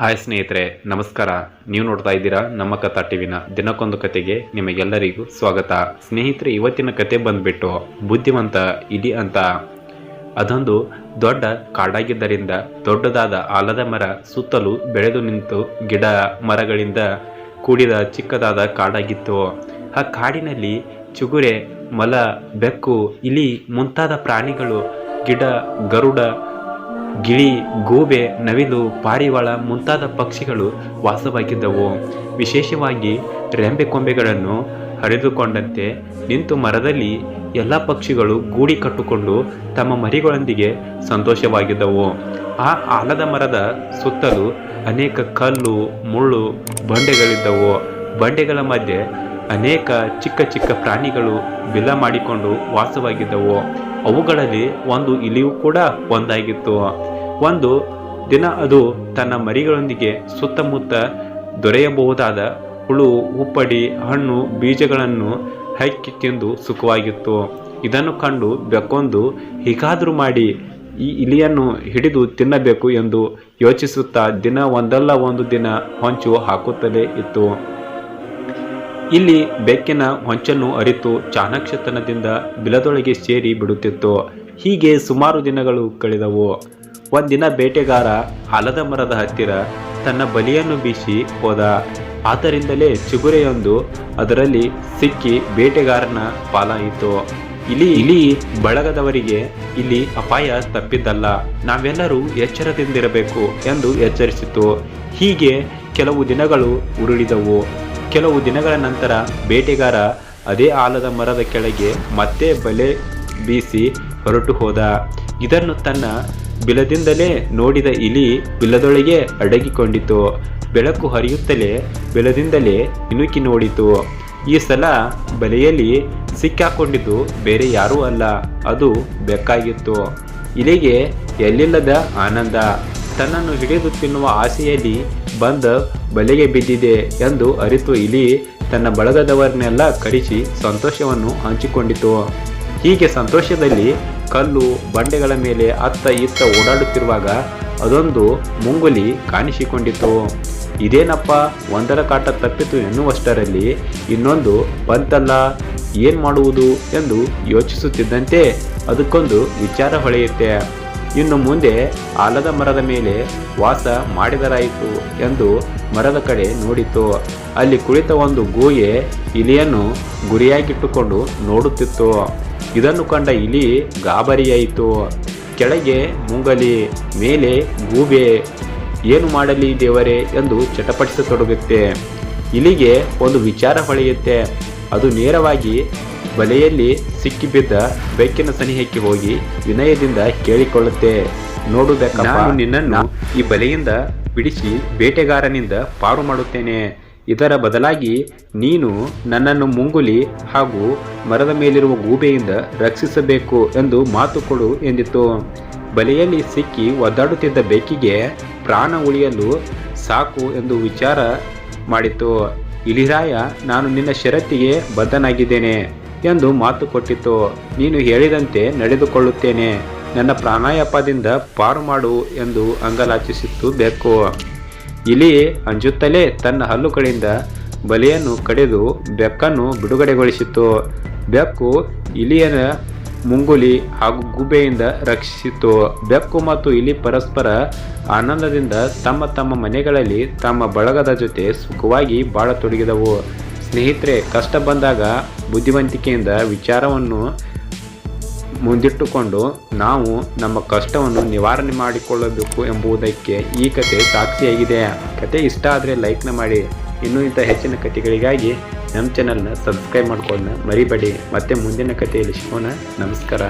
Hi ಸ್ನೇಹಿತರೆ, ನಮಸ್ಕಾರ. ನೀವು ನೋಡ್ತಾ ಇದ್ದೀರಾ ನಮ್ಮ ಕಥಾ ಟಿವಿನ ದಿನಕ್ಕೊಂದು ಕತೆಗೆ ನಿಮಗೆಲ್ಲರಿಗೂ ಸ್ವಾಗತ. ಸ್ನೇಹಿತರೆ, ಇವತ್ತಿನ ಕತೆ ಬಂದ್ಬಿಟ್ಟು ಬುದ್ಧಿವಂತ ಇಲಿ ಅಂತ. ಅದೊಂದು ದೊಡ್ಡ ಕಾಡಾಗಿದ್ದರಿಂದ ದೊಡ್ಡದಾದ ಆಲದ ಮರ ಸುತ್ತಲೂ ಬೆಳೆದು ನಿಂತು ಗಿಡ ಮರಗಳಿಂದ ಕೂಡಿದ ಚಿಕ್ಕದಾದ ಕಾಡಾಗಿತ್ತು. ಆ ಕಾಡಿನಲ್ಲಿ ಚುಗುರೆ, ಮಲ, ಬೆಕ್ಕು, ಇಲಿ ಮುಂತಾದ ಪ್ರಾಣಿಗಳು, ಗಿಡ, ಗರುಡ ಗಿಳಿ, ಗೂಬೆ, ನವಿಲು, ಪಾರಿವಾಳ ಮುಂತಾದ ಪಕ್ಷಿಗಳು ವಾಸವಾಗಿದ್ದವು. ವಿಶೇಷವಾಗಿ ರೆಂಬೆ ಕೊಂಬೆಗಳನ್ನು ಹರಿದುಕೊಂಡಂತೆ ನಿಂತು ಮರದಲ್ಲಿ ಎಲ್ಲ ಪಕ್ಷಿಗಳು ಗೂಡಿ ಕಟ್ಟುಕೊಂಡು ತಮ್ಮ ಮರಿಗಳೊಂದಿಗೆ ಸಂತೋಷವಾಗಿದ್ದವು. ಆ ಆಲದ ಮರದ ಸುತ್ತಲೂ ಅನೇಕ ಕಲ್ಲು, ಮುಳ್ಳು, ಬಂಡೆಗಳಿದ್ದವು. ಬಂಡೆಗಳ ಮಧ್ಯೆ ಅನೇಕ ಚಿಕ್ಕ ಚಿಕ್ಕ ಪ್ರಾಣಿಗಳು ಬಿಲ ಮಾಡಿಕೊಂಡು ವಾಸವಾಗಿದ್ದವು. ಅವುಗಳಲ್ಲಿ ಒಂದು ಇಲಿಯೂ ಕೂಡ ಒಂದಾಗಿತ್ತು. ಒಂದು ದಿನ ಅದು ತನ್ನ ಮರಿಗಳೊಂದಿಗೆ ಸುತ್ತಮುತ್ತ ದೊರೆಯಬಹುದಾದ ಹುಳು, ಉಪ್ಪಡಿ, ಹಣ್ಣು, ಬೀಜಗಳನ್ನು ಹಕ್ಕಿ ತಿಂದು ಸುಖವಾಗಿತ್ತು. ಇದನ್ನು ಕಂಡು ಬೆಕ್ಕೊಂದು ಹೀಗಾದರೂ ಮಾಡಿ ಈ ಇಲಿಯನ್ನು ಹಿಡಿದು ತಿನ್ನಬೇಕು ಎಂದು ಯೋಚಿಸುತ್ತಾ ದಿನ ಒಂದಲ್ಲ ಒಂದು ದಿನ ಹೊಂಚು ಹಾಕುತ್ತಲೇ ಇತ್ತು. ಇಲ್ಲಿ ಬೆಕ್ಕಿನ ಹೊಂಚನ್ನು ಅರಿತು ಚಾಣಕ್ಷತನದಿಂದ ಬಿಲದೊಳಗೆ ಸೇರಿ ಬಿಡುತ್ತಿತ್ತು. ಹೀಗೆ ಸುಮಾರು ದಿನಗಳು ಕಳೆದವು. ಒಂದಿನ ಬೇಟೆಗಾರ ಆಲದ ಮರದ ಹತ್ತಿರ ತನ್ನ ಬಲಿಯನ್ನು ಬೀಸಿ ಹೋದ. ಆದ್ದರಿಂದಲೇ ಚಿಗುರೆಯೊಂದು ಅದರಲ್ಲಿ ಸಿಕ್ಕಿ ಬೇಟೆಗಾರನ ಪಾಲಾಯಿತು. ಇಲಿ ಇಲಿ, ಬಳಗದವರಿಗೆ ಇಲ್ಲಿ ಅಪಾಯ ತಪ್ಪಿದ್ದಲ್ಲ. ನಾವೆಲ್ಲರೂ ಎಚ್ಚರದಿಂದಿರಬೇಕು ಎಂದು ಎಚ್ಚರಿಸಿತು. ಹೀಗೆ ಕೆಲವು ದಿನಗಳು ಉರುಳಿದವು. ಕೆಲವು ದಿನಗಳ ನಂತರ ಬೇಟೆಗಾರ ಅದೇ ಆಲದ ಮರದ ಕೆಳಗೆ ಮತ್ತೆ ಬಲೆ ಬೀಸಿ ಹೊರಟು ಹೋದ. ಇದನ್ನು ತನ್ನ ಬಿಲದಿಂದಲೇ ನೋಡಿದ ಇಲಿ ಬಿಲದೊಳಗೆ ಅಡಗಿಕೊಂಡಿತು. ಬೆಳಕು ಹರಿಯುತ್ತಲೇ ಬಿಲದಿಂದಲೇ ಇಣುಕಿ ನೋಡಿತು. ಈ ಸಲ ಬಲೆಯಲ್ಲಿ ಸಿಕ್ಕಾಕೊಂಡಿದ್ದು ಬೇರೆ ಯಾರೂ ಅಲ್ಲ, ಅದು ಬೆಕ್ಕಾಗಿತ್ತು. ಇಲಿಗೆ ಎಲ್ಲಿಲ್ಲದ ಆನಂದ. ತನ್ನನ್ನು ಹಿಡಿದು ತಿನ್ನುವ ಆಸೆಯಲ್ಲಿ ಬಂದ ಬಲೆಗೆ ಬಿದ್ದಿದೆ ಎಂದು ಅರಿತು ಇಲಿ ತನ್ನ ಬಳಗದವರನ್ನೆಲ್ಲ ಕರೆಸಿ ಸಂತೋಷವನ್ನು ಹಂಚಿಕೊಂಡಿತು. ಹೀಗೆ ಸಂತೋಷದಲ್ಲಿ ಕಲ್ಲು, ಬಂಡೆಗಳ ಮೇಲೆ ಅತ್ತ ಇತ್ತ ಓಡಾಡುತ್ತಿರುವಾಗ ಅದೊಂದು ಮುಂಗುಲಿ ಕಾಣಿಸಿಕೊಂಡಿತು. ಇದೇನಪ್ಪ? ಒಂದರ ಕಾಟ ತಪ್ಪಿತು ಎನ್ನುವಷ್ಟರಲ್ಲಿ ಇನ್ನೊಂದು, ಬಂತಲ್ಲ, ಏನು ಮಾಡುವುದು ಎಂದು ಯೋಚಿಸುತ್ತಿದ್ದಂತೆ ಅದಕ್ಕೊಂದು ವಿಚಾರ ಹೊಳೆಯುತ್ತೆ. ಇನ್ನು ಮುಂದೆ ಆಲದ ಮರದ ಮೇಲೆ ವಾಸ ಮಾಡಿದರಾಯಿತು ಎಂದು ಮರದ ಕಡೆ ನೋಡಿತು. ಅಲ್ಲಿ ಕುಳಿತ ಒಂದು ಗೂಯೆ ಇಲಿಯನ್ನು ಗುರಿಯಾಗಿಟ್ಟುಕೊಂಡು ನೋಡುತ್ತಿತ್ತು. ಇದನ್ನು ಕಂಡ ಇಲಿ ಗಾಬರಿಯಾಯಿತು. ಕೆಳಗೆ ಮುಂಗಲಿ, ಮೇಲೆ ಗೂಬೆ, ಏನು ಮಾಡಲಿ ದೇವರೇ ಎಂದು ಚಟಪಟಿಸತೊಡಗುತ್ತೆ. ಇಲಿಗೆ ಒಂದು ವಿಚಾರ ಹೊಳೆಯುತ್ತೆ. ಅದು ನೇರವಾಗಿ ಬಲೆಯಲ್ಲಿ ಸಿಕ್ಕಿಬಿದ್ದ ಬೆಕ್ಕಿನ ಸನಿಹಕ್ಕೆ ಹೋಗಿ ವಿನಯದಿಂದ ಕೇಳಿಕೊಳ್ಳುತ್ತೆ. ನೋಡು ಬೆಕ್ಕಪ್ಪ, ನಾನು ನಿನ್ನನ್ನು ಈ ಬಲೆಯಿಂದ ಬಿಡಿಸಿ ಬೇಟೆಗಾರನಿಂದ ಪಾರು ಮಾಡುತ್ತೇನೆ. ಇದರ ಬದಲಾಗಿ ನೀನು ನನ್ನನ್ನು ಮುಂಗುಲಿ ಹಾಗೂ ಮರದ ಮೇಲಿರುವ ಗೂಬೆಯಿಂದ ರಕ್ಷಿಸಬೇಕು ಎಂದು ಮಾತು ಕೊಡು ಎಂದಿತು ಬಲೆಯಲ್ಲಿ ಸಿಕ್ಕಿ ಒದ್ದಾಡುತ್ತಿದ್ದ ಬೆಕ್ಕಿಗೆ ಪ್ರಾಣ ಉಳಿಯಲು ಸಾಕು ಎಂದು ವಿಚಾರ ಮಾಡಿತು ಇಲಿರಾಯ ನಾನು ನಿನ್ನ ಷರತ್ತಿಗೆ ಬದ್ಧನಾಗಿದ್ದೇನೆ. ಎಂದು ಮಾತು ಕೊಟ್ಟಿತು. ನೀನು ಹೇಳಿದಂತೆ ನಡೆದುಕೊಳ್ಳುತ್ತೇನೆ. ನನ್ನ ಪ್ರಾಣಾಯಾಪದಿಂದ ಪಾರು ಮಾಡು ಎಂದು ಅಂಗಲಾಚಿಸಿತ್ತು ಬೆಕ್ಕು. ಇಲಿ ಅಂಜುತ್ತಲೇ ತನ್ನ ಹಲ್ಲುಗಳಿಂದ ಬಲೆಯನ್ನು ಕಡಿದು ಬೆಕ್ಕನ್ನು ಬಿಡುಗಡೆಗೊಳಿಸಿತು. ಬೆಕ್ಕು ಇಲಿಯನ ಮುಂಗುಲಿ ಹಾಗೂ ಗುಬೆಯಿಂದ ರಕ್ಷಿಸಿತು. ಬೆಕ್ಕು ಮತ್ತು ಇಲಿ ಪರಸ್ಪರ ಆನಂದದಿಂದ ತಮ್ಮ ತಮ್ಮ ಮನೆಗಳಲ್ಲಿ ತಮ್ಮ ಬಳಗದ ಜೊತೆ ಸುಖವಾಗಿ ಬಾಳತೊಡಗಿದವು. ಸ್ನೇಹಿತರೆ, ಕಷ್ಟ ಬಂದಾಗ ಬುದ್ಧಿವಂತಿಕೆಯಿಂದ ವಿಚಾರವನ್ನು ಮುಂದಿಟ್ಟುಕೊಂಡು ನಾವು ನಮ್ಮ ಕಷ್ಟವನ್ನು ನಿವಾರಣೆ ಮಾಡಿಕೊಳ್ಳಬೇಕು ಎಂಬುದಕ್ಕೆ ಈ ಕತೆ ಸಾಕ್ಷಿಯಾಗಿದೆ. ಕತೆ ಇಷ್ಟ ಆದರೆ ಲೈಕ್ನ ಮಾಡಿ. ಇನ್ನೂ ಇಂಥ ಹೆಚ್ಚಿನ ಕಥೆಗಳಿಗಾಗಿ ನಮ್ಮ ಚಾನಲ್ನ ಸಬ್ಸ್ಕ್ರೈಬ್ ಮಾಡ್ಕೊಳ್ಳೋಣ ಮರಿಬೇಡಿ. ಮತ್ತೆ ಮುಂದಿನ ಕಥೆಯಲ್ಲಿ ಸಿಗೋಣ. ನಮಸ್ಕಾರ.